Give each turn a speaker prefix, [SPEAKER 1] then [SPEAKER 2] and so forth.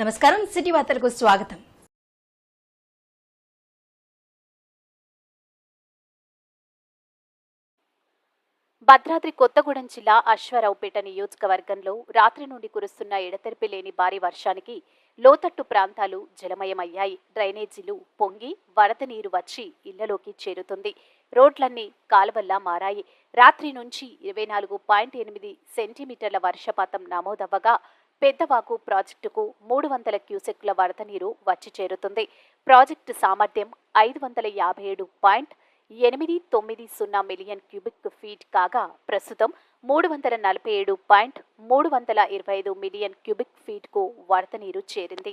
[SPEAKER 1] నమస్కారం సిటీ వార్తలకు స్వాగతం.
[SPEAKER 2] భద్రాద్రి కొత్తగూడెం జిల్లా అశ్వారావుపేట నియోజకవర్గంలో రాత్రి నుండి కురుస్తున్న ఎడతెరిపి లేని భారీ వర్షానికి లోతట్టు ప్రాంతాలు జలమయమయ్యాయి. డ్రైనేజీలు పొంగి వరద నీరు వచ్చి ఇళ్ళలోకి చేరుతుంది. రోడ్లన్నీ కాలువల్లా మారాయి. రాత్రి నుంచి ఇరవై నాలుగు పాయింట్ ఎనిమిది సెంటీమీటర్ల వర్షపాతం నమోదవ్వగా పెద్దవాగు ప్రాజెక్టుకు మూడు వందల క్యూసెక్ల వరద నీరు వచ్చి చేరుతుంది. ప్రాజెక్టు సామర్థ్యం ఐదు వందల యాభై ఏడు పాయింట్ ఎనిమిది తొమ్మిది సున్నా మిలియన్ క్యూబిక్ ఫీట్ కాగా ప్రస్తుతం మూడు వందల నలభై ఏడు పాయింట్ మూడు వందల ఇరవై ఐదు మిలియన్ క్యూబిక్ ఫీట్కు వరద నీరు చేరింది.